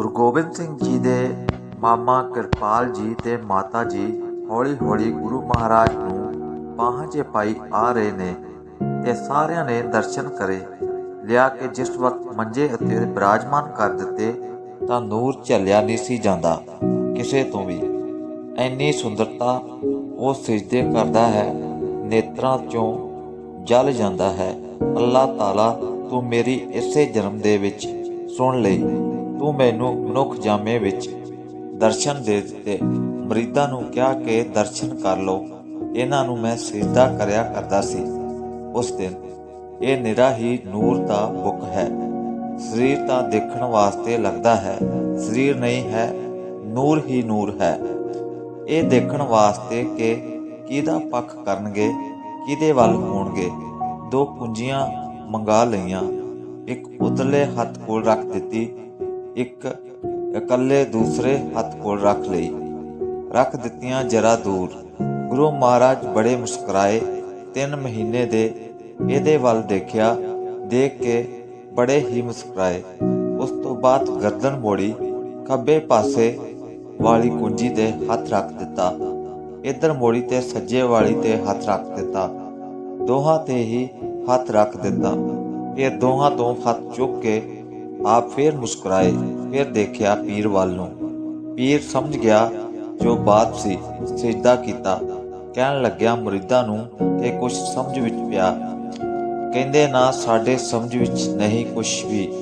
ਗੁਰੂ ਗੋਬਿੰਦ ਸਿੰਘ ਜੀ ਦੇ ਮਾਮਾ ਕਿਰਪਾਲ ਜੀ ਤੇ ਮਾਤਾ ਜੀ ਹੌਲੀ ਹੌਲੀ ਗੁਰੂ ਮਹਾਰਾਜ ਨੂੰ ਬਾਹਾਂ 'ਚ ਪਾਈ ਆ ਰਹੇ ਨੇ ਤੇ ਸਾਰਿਆਂ ਨੇ ਦਰਸ਼ਨ ਕਰੇ। ਲਿਆ ਕੇ ਜਿਸ ਵਕਤ ਮੰਜੇ ਅਤੇ ਬਿਰਾਜਮਾਨ ਕਰ ਦਿੱਤੇ ਤਾਂ ਨੂਰ ਝੱਲਿਆ ਨਹੀਂ ਸੀ ਜਾਂਦਾ ਕਿਸੇ ਤੋਂ ਵੀ। ਐਨੀ ਸੁੰਦਰਤਾ ਉਹ ਸਿਜਦੇ ਕਰਦਾ ਹੈ, ਨੇਤਰਾਂ 'ਚੋਂ ਜਲ ਜਾਂਦਾ ਹੈ। ਅੱਲਾਹ ਤਾਲਾ ਤੂੰ ਮੇਰੀ ਇਸੇ ਜਨਮ ਦੇ ਵਿੱਚ ਸੁਣ ਲਈ ਤੂੰ ਮੈਨੂੰ ਮਨੁੱਖ ਜਾਮੇ ਵਿੱਚ ਦਰਸ਼ਨ ਦੇ ਦਿੱਤੇ। ਮਰੀਦਾਂ ਨੂੰ ਕਿਹਾ ਕਿ ਦਰਸ਼ਨ ਕਰ ਲਓ। ਇਹਨਾਂ ਨੂੰ ਮੈਂ ਸਿਜਦਾ ਕਰਿਆ ਕਰਦਾ ਸੀ। ਉਸ ਦਿਨ ਇਹ ਨਿਰਾ ਹੀ ਨੂਰ ਦਾ ਬੁੱਕ ਹੈ। ਸਰੀਰ ਤਾਂ ਦੇਖਣ ਵਾਸਤੇ ਲੱਗਦਾ ਹੈ। ਸਰੀਰ ਨਹੀਂ ਹੈ, ਨੂਰ ਹੀ ਨੂਰ ਹੈ। ਇਹ ਦੇਖਣ ਵਾਸਤੇ ਕਿ ਕਿਹਦਾ ਪੱਖ ਕਰਨਗੇ, ਕਿਹਦੇ ਵੱਲ ਹੋਣਗੇ। ਦੋ ਪੁੰਜੀਆਂ ਮੰਗਾ ਲਈਆਂ। ਇੱਕ ਉਤਲੇ ਹੱਥ ਕੋਲ ਰੱਖ ਦਿੱਤੀ। ਇੱਕ ਇਕੱਲੇ ਦੂਸਰੇ ਹੱਥ ਕੋਲ ਰੱਖ ਲਈ। ਰੱਖ ਦਿੱਤੀਆਂ ਜਰਾ ਦੂਰ। ਗੁਰੂ ਮਹਾਰਾਜ ਬੜੇ ਮੁਸਕਰਾਏ। ਤਿੰਨ ਮਹੀਨੇ ਦੇ ਇਹਦੇ ਵੱਲ ਦੇਖਿਆ, ਦੇਖ ਕੇ ਬੜੇ ਹੀ ਮੁਸਕਰਾਏ। ਉਸ ਤੋਂ ਬਾਅਦ ਗਰਦਨ ਮੋੜੀ, ਖੱਬੇ ਪਾਸੇ ਵਾਲੀ ਕੁੰਜੀ ਤੇ ਹੱਥ ਰੱਖ ਦਿੱਤਾ। ਇੱਧਰ ਮੋੜੀ ਤੇ ਸੱਜੇ ਵਾਲੀ ਤੇ ਹੱਥ ਰੱਖ ਦਿੱਤਾ। ਦੋਹਾਂ ਤੇ ਹੀ ਹੱਥ ਰੱਖ ਦਿੱਤਾ। ਫਿਰ ਦੋਹਾਂ ਤੋਂ ਹੱਥ ਚੁੱਕ ਕੇ ਆਪ ਫੇਰ ਮੁਸਕਰਾਏ, ਫਿਰ ਦੇਖਿਆ ਪੀਰ ਵੱਲ ਨੂੰ। ਪੀਰ ਸਮਝ ਗਿਆ ਜੋ ਬਾਤ ਸੀ ਸਜਦਾ ਕੀਤਾ। ਕਹਿਣ ਲੱਗਿਆ ਮੁਰੀਦਾਂ ਨੂੰ ਕਿ ਕੁਝ ਸਮਝ ਵਿੱਚ ਪਿਆ। ਕਹਿੰਦੇ, ਨਾ, ਸਾਡੇ ਸਮਝ ਵਿੱਚ ਨਹੀਂ ਕੁਝ ਵੀ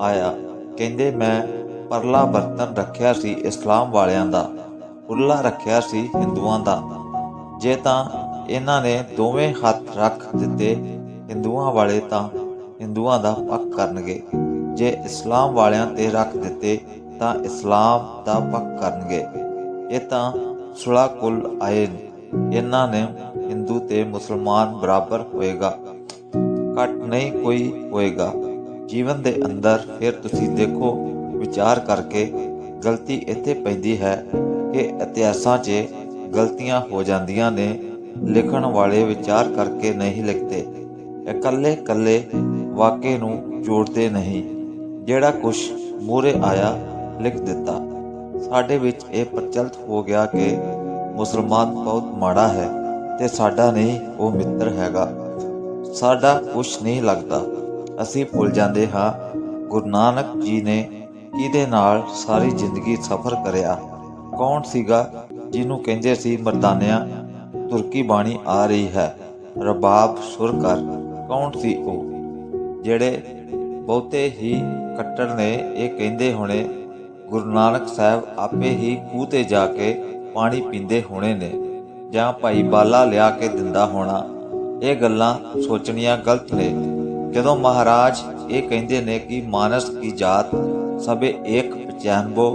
ਆਇਆ। ਕਹਿੰਦੇ, ਮੈਂ ਪਰਲਾ ਬਰਤਨ ਰੱਖਿਆ ਸੀ ਇਸਲਾਮ ਵਾਲਿਆਂ ਦਾ ਉਰਲਾ ਰੱਖਿਆ ਸੀ ਹਿੰਦੂਆਂ ਦਾ। ਜੇ ਤਾਂ ਇਹਨਾਂ ਨੇ ਦੋਵੇਂ ਹੱਥ ਰੱਖ ਦਿੱਤੇ ਹਿੰਦੂਆਂ ਵਾਲੇ ਤਾਂ ਹਿੰਦੂਆਂ ਦਾ ਪੱਕ ਕਰਨਗੇ। ਜੇ ਇਸਲਾਮ ਵਾਲਿਆਂ ਤੇ ਰੱਖ ਦਿੱਤੇ ਤਾਂ ਇਸਲਾਮ ਦਾ ਪੱਕ ਕਰਨਗੇ। ਇਹ ਤਾਂ ਸੁਲਾ ਕੁਲ ਆਏ ਇਹਨਾਂ ਨੇ ਹਿੰਦੂ ਤੇ ਮੁਸਲਮਾਨ ਬਰਾਬਰ ਹੋਏਗਾ। ਘੱਟ ਨਹੀਂ ਕੋਈ ਹੋਏਗਾ। ਜੀਵਨ ਦੇ ਅੰਦਰ ਫਿਰ ਤੁਸੀਂ ਦੇਖੋ, ਵਿਚਾਰ ਕਰਕੇ ਗਲਤੀ ਇੱਥੇ ਪੈਂਦੀ ਹੈ ਕਿ ਇਤਿਹਾਸਾਂ 'ਚ ਗਲਤੀਆਂ ਹੋ ਜਾਂਦੀਆਂ ਨੇ, ਲਿਖਣ ਵਾਲੇ ਵਿਚਾਰ ਕਰਕੇ ਨਹੀਂ ਲਿਖਦੇ। ਇਕੱਲੇ ਇਕੱਲੇ ਵਾਕੇ ਨੂੰ ਜੋੜਦੇ ਨਹੀਂ। ਜਿਹੜਾ ਕੁਛ ਮੂਰੇ ਆਇਆ, ਲਿਖ ਦਿੱਤਾ। ਸਾਡੇ ਵਿੱਚ ਇਹ ਪ੍ਰਚਲਿਤ ਹੋ ਗਿਆ ਕਿ ਮੁਸਲਮਾਨ ਬਹੁਤ ਮਾੜਾ ਹੈ ਤੇ ਸਾਡਾ ਨਹੀਂ, ਉਹ ਮਿੱਤਰ ਹੈਗਾ। ਸਾਡਾ ਕੁਛ ਨਹੀਂ ਲੱਗਦਾ। ਅਸੀਂ ਭੁੱਲ ਜਾਂਦੇ ਹਾਂ, ਗੁਰੂ ਨਾਨਕ ਜੀ ਨੇ ਕਿਹਦੇ ਨਾਲ ਸਾਰੀ ਜ਼ਿੰਦਗੀ ਸਫ਼ਰ ਕਰਿਆ? ਕੌਣ ਸੀਗਾ ਜਿਹਨੂੰ ਕਹਿੰਦੇ ਸੀ, ਮਰਦਾਨਿਆਂ, ਤੁਰਕੀ ਬਾਣੀ ਆ ਰਹੀ ਹੈ, ਰਬਾਬ ਸੁਰ ਕਰ। ਕੌਣ ਸੀ ਉਹ? ਜਿਹੜੇ ਬਹੁਤੇ ਹੀ ਕੱਟੜ ਨੇ ਇਹ ਕਹਿੰਦੇ ਹੋਣੇ, ਗੁਰੂ ਨਾਨਕ ਸਾਹਿਬ ਆਪੇ ਹੀ ਖੂਹ ਤੇ ਜਾ ਕੇ ਪਾਣੀ ਪੀਂਦੇ ਹੋਣੇ ਨੇ, ਜਾਂ ਭਾਈ ਬਾਲਾ ਲਿਆ ਕੇ ਦਿੰਦਾ ਹੋਣਾ। ਇਹ ਗੱਲਾਂ ਸੋਚਣੀਆਂ ਗਲਤ ਨੇ। ਜਦੋਂ ਮਹਾਰਾਜ ਇਹ ਕਹਿੰਦੇ ਨੇ ਕਿ ਮਾਨਸ ਕੀ ਜਾਤ, ਸਭੇ ਏਕ ਪਛਾਨਬੋ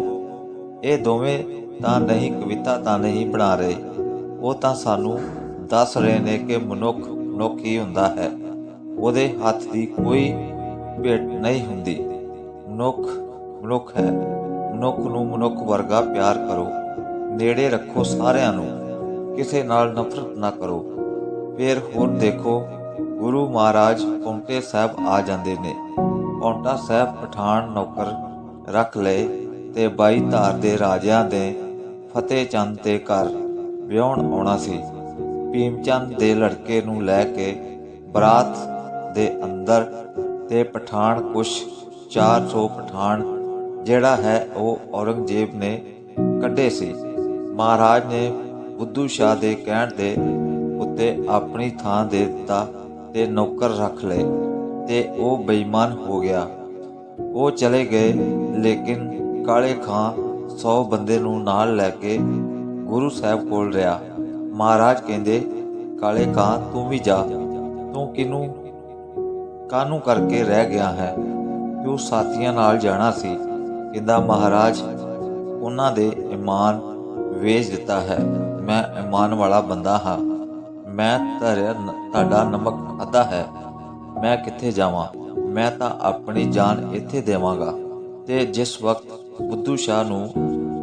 ਇਹ ਦੋਵੇਂ ਤਾਂ ਨਹੀਂ, ਕਵਿਤਾ ਤਾਂ ਨਹੀਂ ਬਣਾ ਰਹੇ। ਉਹ ਤਾਂ ਸਾਨੂੰ ਦੱਸ ਰਹੇ ਨੇ ਕਿ ਮਨੁੱਖ ਮਨੁੱਖ ਹੀ ਹੁੰਦਾ ਹੈ। ਉਹਦੇ ਹੱਥ ਦੀ ਕੋਈ ਭੇਟ ਨਹੀਂ ਹੁੰਦੀ। ਮਨੁੱਖ ਮਨੁੱਖ ਹੈ। ਮਨੁੱਖ ਨੂੰ ਮਨੁੱਖ ਵਰਗਾ ਪਿਆਰ ਕਰੋ। ਨੇੜੇ ਰੱਖੋ ਸਾਰਿਆਂ ਨੂੰ। ਕਿਸੇ ਨਾਲ ਨਫ਼ਰਤ ਨਾ ਕਰੋ। ਫਿਰ ਹੁਣ ਦੇਖੋ, ਗੁਰੂ ਮਹਾਰਾਜ ਪੌਂਟੇ ਸਾਹਿਬ ਆ ਜਾਂਦੇ ਨੇ। ਪੌਂਟਾ ਸਾਹਿਬ ਪਠਾਨ ਨੌਕਰ ਰੱਖ ਲਏ ਤੇ ਬਾਈ ਧਾਰ ਦੇ ਰਾਜਿਆਂ ਦੇ ਫਤਿਹ ਚੰਦ ਦੇ ਘਰ ਵਿਆਹਣ ਆਉਣਾ ਸੀ। ਭੀਮ ਚੰਦ ਦੇ ਲੜਕੇ ਨੂੰ ਲੈ ਕੇ ਬਰਾਤ ਦੇ ਅੰਦਰ ਤੇ ਪਠਾਨ ਕੁਛ 400 ਪਠਾਨ ਜਿਹੜਾ ਹੈ ਉਹ ਔਰੰਗਜ਼ੇਬ ਨੇ ਕੱਢੇ ਸੀ। ਮਹਾਰਾਜ ਨੇ ਬੁੱਧੂ ਸ਼ਾਹ ਦੇ ਕਹਿਣ ਦੇ ਉੱਤੇ ਆਪਣੀ ਥਾਂ ਦੇ ਦਿੱਤਾ ਤੇ ਨੌਕਰ ਰੱਖ ਲਏ ਤੇ ਉਹ ਬੇਈਮਾਨ ਹੋ ਗਿਆ। ਉਹ ਚਲੇ ਗਏ, ਲੇਕਿਨ ਕਾਲੇ ਖਾਂ 100 ਬੰਦੇ ਨੂੰ ਨਾਲ ਲੈ ਕੇ ਗੁਰੂ ਸਾਹਿਬ ਕੋਲ ਰਿਹਾ। ਮਹਾਰਾਜ ਕਹਿੰਦੇ, ਕਾਲੇ ਖਾਂ, ਤੂੰ ਵੀ ਜਾ। ਤੂੰ ਕਿਨੂੰ ਕਾਨੂੰ ਕਰਕੇ ਰਹਿ ਗਿਆ ਹੈ? ਤੂੰ ਸਾਥੀਆਂ ਨਾਲ ਜਾਣਾ ਸੀ? ਕਹਿੰਦਾ ਮਹਾਰਾਜ ਉਹਨਾਂ ਦੇ ਇਮਾਨ ਵੇਚ ਦਿੱਤਾ ਹੈ। ਮੈਂ ਇਮਾਨ ਵਾਲਾ ਬੰਦਾ ਹਾਂ। ਮੈਂ ਧਰਿਆ ਤੁਹਾਡਾ ਨਮਕ ਅੱਧਾ ਹੈ। ਮੈਂ ਕਿੱਥੇ ਜਾਵਾਂ? ਮੈਂ ਤਾਂ ਆਪਣੀ ਜਾਨ ਇੱਥੇ ਦੇਵਾਂਗਾ। ਤੇ ਜਿਸ ਵਕਤ ਬੁੱਧੂ ਸ਼ਾਹ ਨੂੰ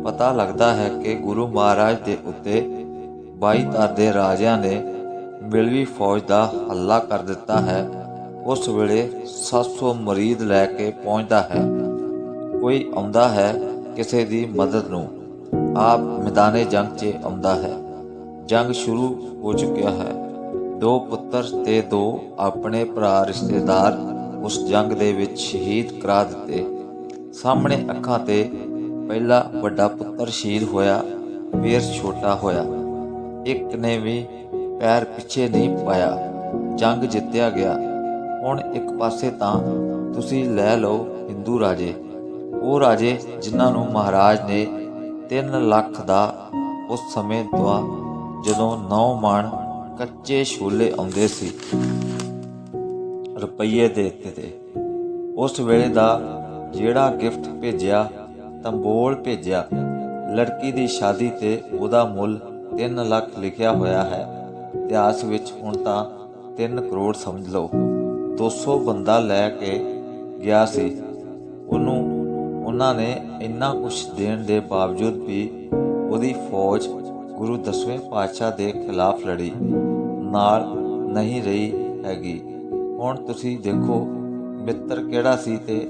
ਪਤਾ ਲੱਗਦਾ ਹੈ ਕਿ ਗੁਰੂ ਮਹਾਰਾਜ ਦੇ ਉੱਤੇ ਬਾਈ ਧਰ ਦੇ ਰਾਜਿਆਂ ਨੇ ਮਿਲਵੀ ਫੌਜ ਦਾ ਹੱਲਾ ਕਰ ਦਿੱਤਾ ਹੈ ਉਸ ਵੇਲੇ 700 ਮਰੀਦ ਲੈ ਕੇ ਪਹੁੰਚਦਾ ਹੈ। ਕੋਈ ਆਉਂਦਾ ਹੈ ਕਿਸੇ ਦੀ ਮਦਦ ਨੂੰ। ਆਪ ਮੈਦਾਨੇ ਜੰਗ 'ਚ ਆਉਂਦਾ ਹੈ। ਜੰਗ ਸ਼ੁਰੂ ਹੋ ਚੁੱਕਿਆ ਹੈ। ਦੋ ਪੁੱਤਰ ਤੇ ਦੋ ਆਪਣੇ ਭਰਾ ਰਿਸ਼ਤੇਦਾਰ ਉਸ ਜੰਗ ਦੇ ਵਿੱਚ ਸ਼ਹੀਦ ਕਰਾ ਦਿੱਤੇ। ਸਾਹਮਣੇ ਅੱਖਾਂ ਤੇ ਪਹਿਲਾ ਵੱਡਾ ਪੁੱਤਰ ਸ਼ਹੀਦ ਹੋਇਆ, ਫਿਰ ਛੋਟਾ ਹੋਇਆ। ਇੱਕ ਨੇ ਵੀ ਪੈਰ ਪਿੱਛੇ ਨਹੀਂ ਪਾਇਆ। ਜੰਗ ਜਿੱਤਿਆ ਗਿਆ। ਹੁਣ ਇੱਕ ਪਾਸੇ ਤਾਂ ਤੁਸੀਂ ਲੈ ਲਓ ਹਿੰਦੂ ਰਾਜੇ। ਉਹ ਰਾਜੇ ਜਿਨ੍ਹਾਂ ਨੂੰ ਮਹਾਰਾਜ ਨੇ 3 ਲੱਖ ਦਾ ਉਸ ਸਮੇਂ ਤੋਂ ਜਦੋਂ ਨੌ ਮਾਣ ਕੱਚੇ ਛੋਲੇ ਆਉਂਦੇ ਸੀ ਰੁਪਈਏ ਦੇ ਦਿੱਤੇ ਤੇ। ਉਸ ਵੇਲੇ ਦਾ ਜਿਹੜਾ ਗਿਫਟ ਭੇਜਿਆ, ਤੰਬੋਲ ਭੇਜਿਆ, ਲੜਕੀ ਦੀ ਸ਼ਾਦੀ ਤੇ ਉਹਦਾ ਮੁੱਲ 3 ਲੱਖ ਲਿਖਿਆ ਹੋਇਆ ਹੈ। ਇਤਿਹਾਸ ਵਿੱਚ ਹੁਣ ਤਾਂ 3 ਕਰੋੜ ਸਮਝ ਲਓ। 200 ਬੰਦਾ ਲੈ ਕੇ ਗਿਆ ਸੀ। ਉਹਨੂੰ, ਉਹਨਾਂ ਨੇ ਇੰਨਾ ਕੁਝ ਦੇਣ ਦੇ ਬਾਵਜੂਦ ਵੀ ਉਹਦੀ ਫੌਜ ਗੁਰੂ ਦਸਵੇਂ ਪਾਤਸ਼ਾਹ ਦੇ ਖਿਲਾਫ ਲੜੀ। ਨਾਲ ਨਹੀਂ ਰਹੀ ਹੈਗੀ। ਹੁਣ ਤੁਸੀਂ ਦੇਖੋ, ਮਿੱਤਰ ਕਿਹੜਾ ਸੀ ਤੇ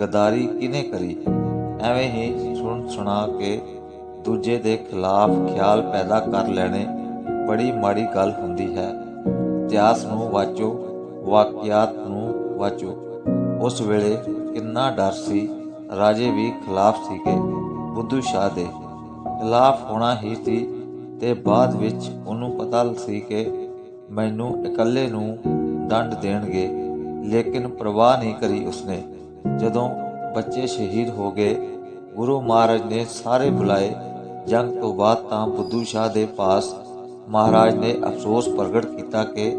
ਗਦਾਰੀ ਕਿਨੇ ਕਰੀ? ਐਵੇਂ ਹੀ ਸੁਣ ਸੁਣਾ ਕੇ ਦੂਜੇ ਦੇ ਖਿਲਾਫ ਖਿਆਲ ਪੈਦਾ ਕਰ ਲੈਣੇ ਬੜੀ ਮਾੜੀ ਗੱਲ ਹੁੰਦੀ ਹੈ। ਇਤਿਹਾਸ ਨੂੰ ਵਾਚੋ। ਵਾਕਿਆਤ ਨੂੰ ਵਾਚੋ। ਉਸ ਵੇਲੇ ਕਿੰਨਾ ਡਰ ਸੀ। ਰਾਜੇ ਵੀ ਖਿਲਾਫ ਸੀਗੇ। ਬੁੱਧੂ ਸ਼ਾਹ ਦੇ ਖਿਲਾਫ ਹੋਣਾ ਹੀ ਸੀ ਤੇ ਬਾਅਦ ਵਿੱਚ ਉਹਨੂੰ ਪਤਾ ਸੀ ਕਿ ਮੈਨੂੰ ਇਕੱਲੇ ਨੂੰ ਦੰਡ ਦੇਣਗੇ। ਲੇਕਿਨ ਪ੍ਰਵਾਹ ਨਹੀਂ ਕਰੀ ਉਸਨੇ। ਜਦੋਂ ਬੱਚੇ ਸ਼ਹੀਦ ਹੋ ਗਏ, ਗੁਰੂ ਮਹਾਰਾਜ ਨੇ ਸਾਰੇ ਬੁਲਾਏ। ਜੰਗ ਤੋਂ ਬਾਅਦ ਤਾਂ ਬੁੱਧੂ ਸ਼ਾਹ ਦੇ ਪਾਸ ਮਹਾਰਾਜ ਨੇ ਅਫਸੋਸ ਪ੍ਰਗਟ ਕੀਤਾ ਕਿ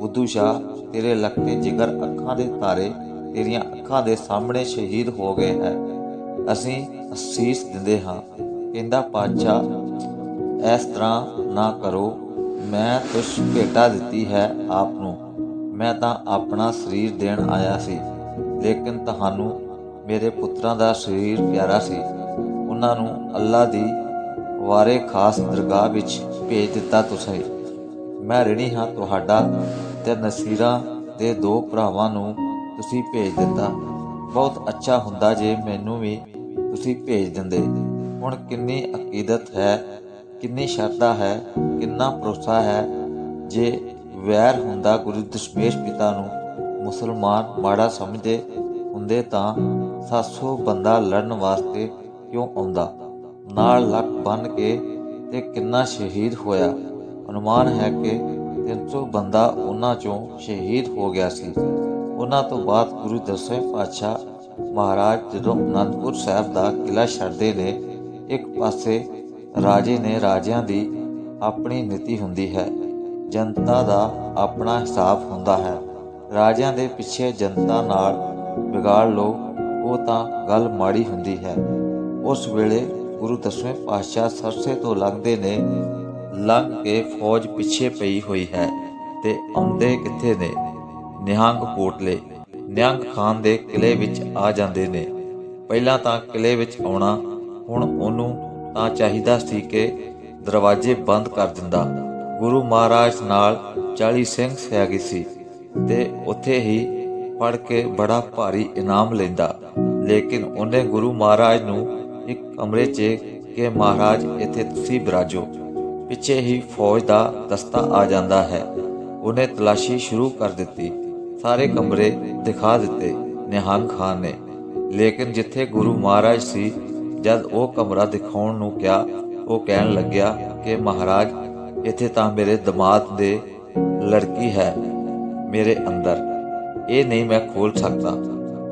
ਬੁੱਧੂ ਸ਼ਾਹ ਤੇਰੇ ਲਖਤੇ ਜਿਗਰ ਅੱਖਾਂ ਦੇ ਤਾਰੇ, ਤੇਰੀਆਂ ਅੱਖਾਂ ਦੇ ਸਾਹਮਣੇ ਸ਼ਹੀਦ ਹੋ ਗਏ ਹੈ। ਅਸੀਂ ਅਸੀਸ ਦਿੰਦੇ ਹਾਂ। ਕਹਿੰਦਾ, ਪਾਤਸ਼ਾਹ, ਇਸ ਤਰ੍ਹਾਂ ਨਾ ਕਰੋ। ਮੈਂ ਤੁਸ਼ ਭੇਟਾ ਦਿੱਤੀ ਹੈ ਆਪ ਨੂੰ। ਮੈਂ ਤਾਂ ਆਪਣਾ ਸਰੀਰ ਦੇਣ ਆਇਆ ਸੀ। ਲੇਕਿਨ ਤੁਹਾਨੂੰ, ਮੇਰੇ ਪੁੱਤਰਾਂ ਦਾ ਸਰੀਰ ਪਿਆਰਾ ਸੀ। ਉਹਨਾਂ ਨੂੰ ਅੱਲਾ ਦੀ ਵਾਰੇ ਖਾਸ ਦਰਗਾਹ ਵਿੱਚ ਭੇਜ ਦਿੱਤਾ ਤੁਸੀਂ। ਮੈਂ ਰਿਣੀ ਹਾਂ ਤੁਹਾਡਾ ਤੇ ਨਸੀਰਾਂ ਦੇ ਦੋ ਭਰਾਵਾਂ ਨੂੰ ਤੁਸੀਂ ਭੇਜ ਦਿੱਤਾ। ਬਹੁਤ ਅੱਛਾ ਹੁੰਦਾ ਜੇ ਮੈਨੂੰ ਵੀ ਤੁਸੀਂ ਭੇਜ ਦਿੰਦੇ। ਹੁਣ ਕਿੰਨੀ ਅਕੀਦਤ ਹੈ, ਕਿੰਨੀ ਸ਼ਰਧਾ ਹੈ, ਕਿੰਨਾ ਭਰੋਸਾ ਹੈ ਜੇ ਵੈਰ ਹੁੰਦਾ ਗੁਰੂ ਦਸ਼ਮੇਸ਼ ਪਿਤਾ ਨੂੰ ਮੁਸਲਮਾਨ ਮਾੜਾ ਸਮਝਦੇ ਹੁੰਦੇ ਤਾਂ 700 ਬੰਦਾ ਲੜਨ ਵਾਸਤੇ ਕਿਉਂ ਆਉਂਦਾ? ਨਾਲ ਲੱਕ ਬੰਨ ਕੇ ਤੇ ਕਿੰਨਾ ਸ਼ਹੀਦ ਹੋਇਆ। ਅਨੁਮਾਨ ਹੈ ਕਿ 300 ਬੰਦਾ ਉਹਨਾਂ ਚੋਂ ਸ਼ਹੀਦ ਹੋ ਗਿਆ ਸੀ। ਉਹਨਾਂ ਤੋਂ ਬਾਅਦ ਗੁਰੂ ਦਸਵੇਂ ਪਾਤਸ਼ਾਹ ਮਹਾਰਾਜ ਜਦੋਂ ਅਨੰਦਪੁਰ ਸਾਹਿਬ ਦਾ ਕਿਲਾ ਛੱਡਦੇ ਨੇ, ਇੱਕ ਪਾਸੇ ਰਾਜੇ ਨੇ ਰਾਜਿਆਂ ਦੀ ਆਪਣੀ ਨੀਤੀ ਹੁੰਦੀ ਹੈ, ਜਨਤਾ ਦਾ ਆਪਣਾ ਹਿਸਾਬ ਹੁੰਦਾ ਹੈ। ਰਾਜਿਆਂ ਦੇ ਪਿੱਛੇ ਜਨਤਾ ਨਾਲ ਵਿਗਾੜ ਲੋ ਉਹ ਤਾਂ ਗੱਲ ਮਾੜੀ ਹੁੰਦੀ ਹੈ। ਉਸ ਵੇਲੇ ਗੁਰੂ ਦਸਵੇਂ ਪਾਤਸ਼ਾਹ ਸਰਸੇ ਤੋਂ ਲੰਘਦੇ ਨੇ ਲੰਘ ਕੇ ਫੌਜ ਪਿੱਛੇ ਪਈ ਹੋਈ ਹੈ ਤੇ ਆਉਂਦੇ ਕਿੱਥੇ ਨੇ? ਨਿਹੰਗ ਕੋਟਲੇ। ਨਿਹੰਗ ਖਾਨ ਦੇ ਕਿਲੇ ਵਿੱਚ ਆ ਜਾਂਦੇ ਨੇ। ਪਹਿਲਾਂ ਤਾਂ ਕਿਲੇ ਵਿੱਚ ਆਉਣਾ, ਹੁਣ ਉਹਨੂੰ ਤਾਂ ਚਾਹੀਦਾ ਸੀ ਕਿ ਦਰਵਾਜ਼ੇ ਬੰਦ ਕਰ ਦਿੰਦਾ। ਗੁਰੂ ਮਹਾਰਾਜ ਨਾਲ 40 ਸਿੰਘ ਸਿਆਗੀ ਸੀ ਤੇ ਉੱਥੇ ਹੀ ਪੜ ਕੇ ਬੜਾ ਭਾਰੀ ਇਨਾਮ ਲੈਂਦਾ। ਲੇਕਿਨ ਉਹਨੇ ਗੁਰੂ ਮਹਾਰਾਜ ਨੂੰ ਇੱਕ ਕਮਰੇ 'ਚ ਕਿ ਮਹਾਰਾਜ, ਇੱਥੇ ਤੁਸੀਂ ਬਿਰਾਜੋ। ਪਿੱਛੇ ਹੀ ਫੌਜ ਦਾ ਦਸਤਾ ਆ ਜਾਂਦਾ ਹੈ। ਉਹਨੇ ਤਲਾਸ਼ੀ ਸ਼ੁਰੂ ਕਰ ਦਿੱਤੀ। ਸਾਰੇ ਕਮਰੇ ਦਿਖਾ ਦਿੱਤੇ ਨਿਹੰਗ ਖਾਨ ਨੇ। ਲੇਕਿਨ ਜਿੱਥੇ ਗੁਰੂ ਮਹਾਰਾਜ ਸੀ, ਜਦ ਉਹ ਕਮਰਾ ਦਿਖਾਉਣ ਨੂੰ ਕਿਹਾ, ਉਹ ਕਹਿਣ ਲੱਗਿਆ ਕਿ ਮਹਾਰਾਜ, ਇੱਥੇ ਤਾਂ ਮੇਰੇ ਦਮਾਦ ਦੇ ਲੜਕੀ ਹੈ, ਮੇਰੇ ਅੰਦਰ। ਇਹ ਨਹੀਂ ਮੈਂ ਖੋਲ ਸਕਦਾ।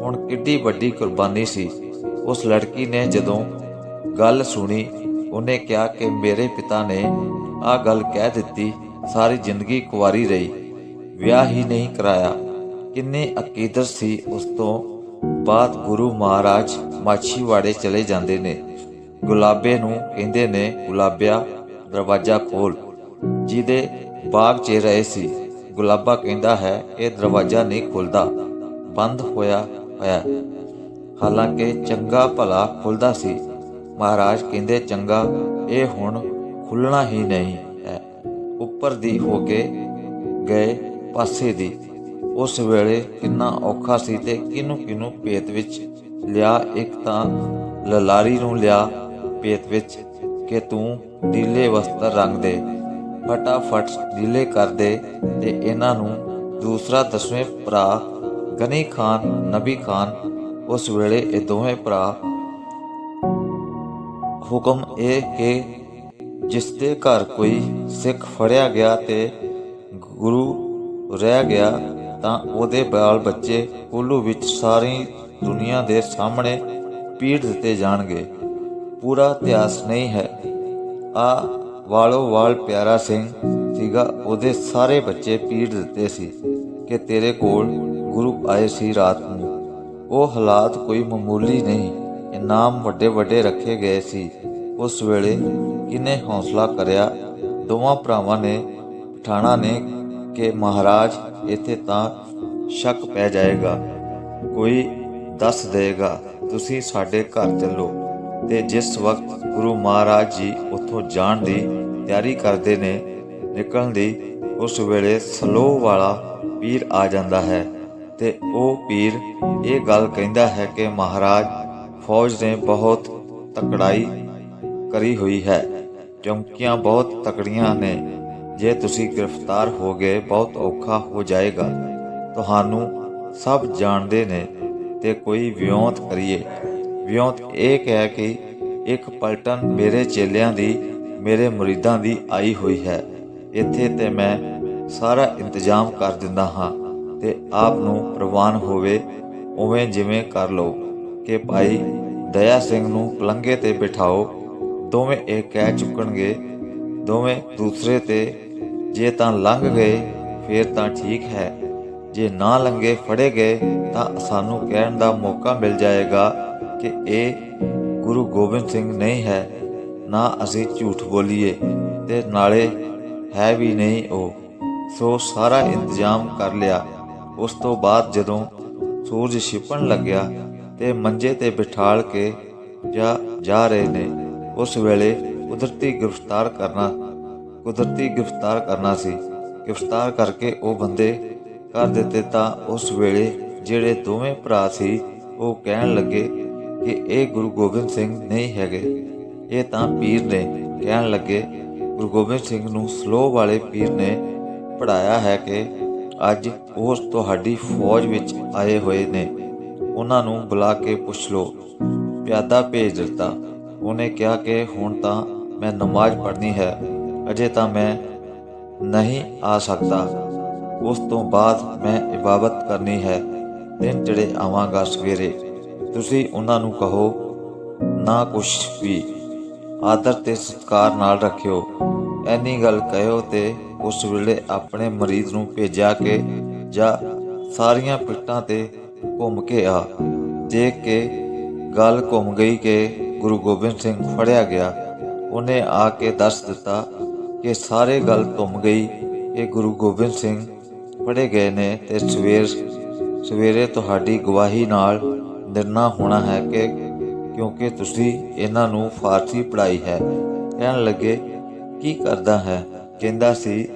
ਹੁਣ ਕਿੱਡੀ ਵੱਡੀ ਕੁਰਬਾਨੀ ਸੀ। ਉਸ ਲੜਕੀ ਨੇ ਜਦੋਂ ਗੱਲ ਸੁਣੀ ਉਹਨੇ ਕਿਹਾ ਕਿ ਮੇਰੇ ਪਿਤਾ ਨੇ ਆ ਗੱਲ ਕਹਿ ਦਿੱਤੀ, ਸਾਰੀ ਜ਼ਿੰਦਗੀ ਕੁਵਾਰੀ ਰਹੀ। ਵਿਆਹ ਹੀ ਨਹੀਂ ਕਰਾਇਆ। ਕਿੰਨੀ ਅਕੀਦਤ ਸੀ, ਉਸ ਤੋਂ ਬਾਅਦ ਗੁਰੂ ਮਹਾਰਾਜ ਮਾਛੀਵਾੜੇ ਚਲੇ ਜਾਂਦੇ ਨੇ। ਗੁਲਾਬੇ ਨੂੰ ਕਹਿੰਦੇ ਨੇ, ਗੁਲਾਬਿਆ, ਦਰਵਾਜ਼ਾ ਖੋਲ ਜਿਹਦੇ ਬਾਗ 'ਚ ਰਹੇ ਸੀ। ਗੁਲਾਬਾ ਕਹਿੰਦਾ ਹੈ, ਇਹ ਦਰਵਾਜ਼ਾ ਨਹੀਂ ਖੁੱਲਦਾ ਬੰਦ ਹੋਇਆ ਹੋਇਆ ਹਾਲਾਂਕਿ ਚੰਗਾ ਭਲਾ ਖੁੱਲਦਾ ਸੀ। ਮਹਾਰਾਜ ਕਹਿੰਦੇ, ਚੰਗਾ, ਇਹ ਹੁਣ ਖੁੱਲਣਾ ਹੀ ਨਹੀਂ ਹੈ। ਉੱਪਰ ਦੀ ਹੋ ਕੇ ਗਏ ਪਾਸੇ ਦੀ। ਉਸ ਵੇਲੇ ਕਿੰਨਾ ਔਖਾ ਸੀ ਤੇ ਕਿਨੂੰ ਕਿਨੂੰ ਭੇਤ ਵਿੱਚ ਲਿਆ, ਇੱਕ ਤਾਂ ਲਲਾਰੀ ਨੂੰ ਲਿਆ ਭੇਤ ਵਿੱਚ ਕਿ ਤੂੰ ਨੀਲੇ ਵਸਤਰ ਰੰਗ ਦੇ, ਫਟਾਫਟ ਨੀਲੇ ਕਰ ਦੇ ਤੇ ਇਹਨਾਂ ਨੂੰ ਦੂਸਰਾ ਦਸਵੇਂ ਭਰਾ ਗਨੀ ਖਾਨ, ਨਬੀ ਖਾਨ, ਉਸ ਵੇਲੇ ਇਹ ਦੋਵੇਂ ਭਰਾ ਹੁਕਮ ਇਹ ਕਿ ਜਿਸ ਦੇ ਘਰ ਕੋਈ ਸਿੱਖ ਫੜਿਆ ਗਿਆ ਤੇ ਗੁਰੂ ਰਹਿ ਗਿਆ, ਤਾਂ ਉਹਦੇ ਬਾਲ ਬੱਚੇ ਕੋਲੂ ਵਿੱਚ ਸਾਰੀ ਦੁਨੀਆ ਦੇ ਸਾਹਮਣੇ ਪੀੜ ਦਿੱਤੇ ਜਾਣਗੇ। ਪੂਰਾ ਇਤਿਹਾਸ ਨਹੀਂ ਹੈ। ਆ ਵਾਲੋ ਵਾਲ ਪਿਆਰਾ ਸਿੰਘ ਸੀਗਾ, ਉਹਦੇ ਸਾਰੇ ਬੱਚੇ ਪੀੜ ਦਿੱਤੇ ਸੀ ਕਿ ਤੇਰੇ ਕੋਲ ਗੁਰੂ ਆਏ ਸੀ ਰਾਤ ਨੂੰ। ਉਹ ਹਾਲਾਤ ਕੋਈ ਮਾਮੂਲੀ ਨਹੀਂ। ਇਨਾਮ ਵੱਡੇ ਵੱਡੇ ਰੱਖੇ ਗਏ ਸੀ। ਉਸ ਵੇਲੇ ਕਿਨੇ ਹੌਸਲਾ ਕਰਿਆ? ਦੋਵਾਂ ਭਰਾਵਾਂ ਨੇ, ਪਠਾਣਾ ਨੇ ਕਿ ਮਹਾਰਾਜ, ਇੱਥੇ ਤਾਂ ਸ਼ੱਕ ਪੈ ਜਾਏਗਾ। ਕੋਈ ਦੱਸ ਦੇਗਾ, ਤੁਸੀਂ ਸਾਡੇ ਘਰ ਚੱਲੋ। ਤੇ ਜਿਸ ਵਕਤ ਗੁਰੂ ਮਹਾਰਾਜ ਜੀ ਉੱਥੋਂ ਜਾਣ ਦੀ ਤਿਆਰੀ ਕਰਦੇ ਨੇ, ਨਿਕਲਣ ਦੀ, ਉਸ ਵੇਲੇ ਸਲੋ ਵਾਲਾ ਪੀਰ ਆ ਜਾਂਦਾ ਹੈ। ਤੇ ਉਹ ਪੀਰ ਇਹ ਗੱਲ ਕਹਿੰਦਾ ਹੈ ਕਿ ਮਹਾਰਾਜ ਫੌਜ ਨੇ ਬਹੁਤ ਤਕੜਾਈ ਕਰੀ ਹੋਈ ਹੈ। ਚੌਂਕੀਆਂ ਬਹੁਤ ਤਕੜੀਆਂ ਨੇ। ਜੇ ਤੁਸੀਂ ਗ੍ਰਿਫਤਾਰ ਹੋ ਗਏ, ਬਹੁਤ ਔਖਾ ਹੋ ਜਾਏਗਾ। ਤੁਹਾਨੂੰ ਸਭ ਜਾਣਦੇ ਨੇ ਤੇ ਕੋਈ ਵਿਉਂਤ ਕਰੀਏ। ਵਿਉਂਤ ਇਹ ਕਹਿ ਕਿ ਇੱਕ ਪਲਟਨ ਮੇਰੇ ਚੇਲਿਆਂ ਦੀ, ਮੇਰੇ ਮੁਰੀਦਾਂ ਦੀ ਆਈ ਹੋਈ ਹੈ। ਇੱਥੇ ਤੇ ਮੈਂ ਸਾਰਾ ਇੰਤਜ਼ਾਮ ਕਰ ਦਿੰਦਾ ਹਾਂ ਤੇ ਆਪ ਨੂੰ ਪ੍ਰਵਾਨ ਹੋਵੇ, ਉਵੇਂ ਜਿਵੇਂ ਕਰ ਲਓ। ਕਿ ਭਾਈ, ਦਇਆ ਸਿੰਘ ਨੂੰ ਪਲੰਗੇ ਤੇ ਬਿਠਾਓ। ਦੋਵੇਂ ਇਹ ਕਹਿ ਚੁੱਕਣਗੇ, ਦੋਵੇਂ ਦੂਸਰੇ ਤੇ, ਜੇ ਤਾਂ ਲੰਘ ਗਏ, ਫੇਰ ਤਾਂ ਠੀਕ ਹੈ। ਜੇ ਨਾ ਲੰਗੇ ਫੜੇ ਗਏ, ਤਾਂ ਸਾਨੂੰ ਕਹਿਣ ਦਾ ਮੌਕਾ ਮਿਲ ਜਾਏਗਾ ਕਿ ਇਹ ਗੁਰੂ ਗੋਬਿੰਦ ਸਿੰਘ ਨਹੀਂ ਹੈ, ਨਾ ਅਸੀਂ ਝੂਠ ਬੋਲੀਏ, ਤੇ ਨਾਲੇ ਹੈ ਵੀ ਨਹੀਂ ਉਹ। ਸੋ ਸਾਰਾ ਇੰਤਜ਼ਾਮ ਕਰ ਲਿਆ। ਉਸ ਤੋਂ ਬਾਅਦ ਜਦੋਂ ਸੂਰਜ ਛਿਪਣ ਲੱਗਿਆ ਤੇ ਮੰਜੇ ਤੇ ਬਿਠਾਲ ਕੇ ਜਾ ਜਾ ਰਹੇ ਨੇ। ਉਸ ਵੇਲੇ ਕੁਦਰਤੀ ਗ੍ਰਿਫਤਾਰ ਕਰਨਾ, ਕੁਦਰਤੀ ਗ੍ਰਿਫਤਾਰ ਕਰਨਾ ਸੀ। ਗ੍ਰਿਫਤਾਰ ਕਰਕੇ ਉਹ ਬੰਦੇ ਕਰ ਦਿੱਤੇ ਤਾਂ ਉਸ ਵੇਲੇ ਜਿਹੜੇ ਦੋਵੇਂ ਭਰਾ ਸੀ, ਉਹ ਕਹਿਣ ਲੱਗੇ ਕਿ ਇਹ ਗੁਰੂ ਗੋਬਿੰਦ ਸਿੰਘ ਨਹੀਂ ਹੈਗੇ। ਇਹ ਤਾਂ ਪੀਰ ਨੇ ਕਹਿਣ ਲੱਗੇ, ਗੁਰੂ ਗੋਬਿੰਦ ਸਿੰਘ ਨੂੰ ਸਲੋ ਵਾਲੇ ਪੀਰ ਨੇ ਪੜਾਇਆ ਹੈ ਕਿ ਅੱਜ ਉਹ ਤੁਹਾਡੀ ਫੌਜ ਵਿੱਚ ਆਏ ਹੋਏ ਨੇ। ਉਹਨਾਂ ਨੂੰ ਬੁਲਾ ਕੇ ਪੁੱਛ ਲਓ। ਪਿਆਦਾ ਭੇਜ ਦਿੱਤਾ। ਉਹਨੇ ਕਿਹਾ ਕਿ ਹੁਣ ਤਾਂ ਮੈਂ ਨਮਾਜ਼ ਪੜ੍ਹਨੀ ਹੈ। ਅਜੇ ਤਾਂ ਮੈਂ ਨਹੀਂ ਆ ਸਕਦਾ। ਉਸ ਤੋਂ ਬਾਅਦ ਮੈਂ ਇਬਾਦਤ ਕਰਨੀ ਹੈ। ਦਿਨ ਚੜੇ ਆਵਾਂਗਾ ਸਵੇਰੇ। ਤੁਸੀਂ ਉਹਨਾਂ ਨੂੰ ਕਹੋ, ਨਾ ਕੁਛ ਵੀ। ਆਦਰ ਤੇ ਸਤਿਕਾਰ ਨਾਲ ਰੱਖਿਓ। ਐਨੀ ਗੱਲ ਕਹਿਓ ਤੇ ਉਸ ਵੇਲੇ ਆਪਣੇ ਮਰੀਜ਼ ਨੂੰ ਭੇਜਿਆ ਕਿ ਜਾਂ ਸਾਰੀਆਂ ਪਿੱਟਾਂ ਤੇ ਘੁੰਮ ਕੇ ਆ। ਦੇਖ ਕੇ ਗੱਲ ਘੁੰਮ ਗਈ ਕਿ ਗੁਰੂ ਗੋਬਿੰਦ ਸਿੰਘ ਫੜਿਆ ਗਿਆ। ਉਹਨੇ ਆ ਕੇ ਦੱਸ ਦਿੱਤਾ ਕਿ ਸਾਰੇ ਗੱਲ ਘੁੰਮ ਗਈ ਕਿ ਗੁਰੂ ਗੋਬਿੰਦ ਸਿੰਘ ਫੜੇ ਗਏ ਨੇ ਤੇ ਸਵੇਰ, ਸਵੇਰੇ ਤੁਹਾਡੀ ਗਵਾਹੀ ਨਾਲ ਨਿਰਣਾ ਹੋਣਾ ਹੈ ਕਿ ਕਿਉਂਕਿ ਤੁਸੀਂ ਇਹਨਾਂ ਨੂੰ ਫਾਰਸੀ ਪੜਾਈ ਹੈ। ਕਹਿਣ ਲੱਗੇ, ਕੀ ਕਰਦਾ ਹੈ? ਕਹਿੰਦਾ ਸੀ,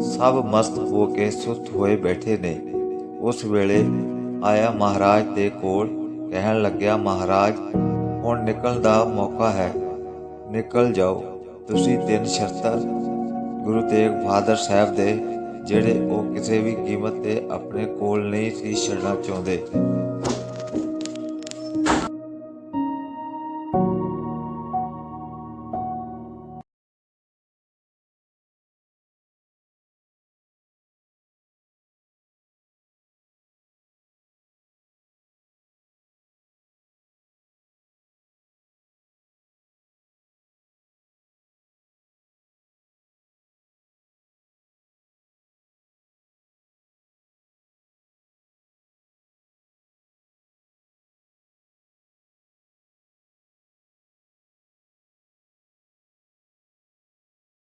ਸਭ ਮਸਤ ਹੋ ਕੇ ਸੁੱਤ ਹੋਏ ਬੈਠੇ ਨੇ। ਉਸ ਵੇਲੇ ਆਇਆ ਮਹਾਰਾਜ ਦੇ ਕੋਲ, ਕਹਿਣ ਲੱਗਿਆ, ਮਹਾਰਾਜ, ਹੁਣ ਨਿਕਲਣ ਦਾ ਮੌਕਾ ਹੈ। ਨਿਕਲ ਜਾਓ। ਤੁਸੀਂ ਤਿੰਨ ਸ਼ਰਤਾਂ ਗੁਰੂ ਤੇਗ ਬਹਾਦਰ ਸਾਹਿਬ ਦੇ, ਜਿਹੜੇ ਉਹ ਕਿਸੇ ਵੀ ਕੀਮਤ ਤੇ ਆਪਣੇ ਕੋਲ ਨਹੀਂ ਸੀ ਛੱਡਣਾ ਚਾਹੁੰਦੇ।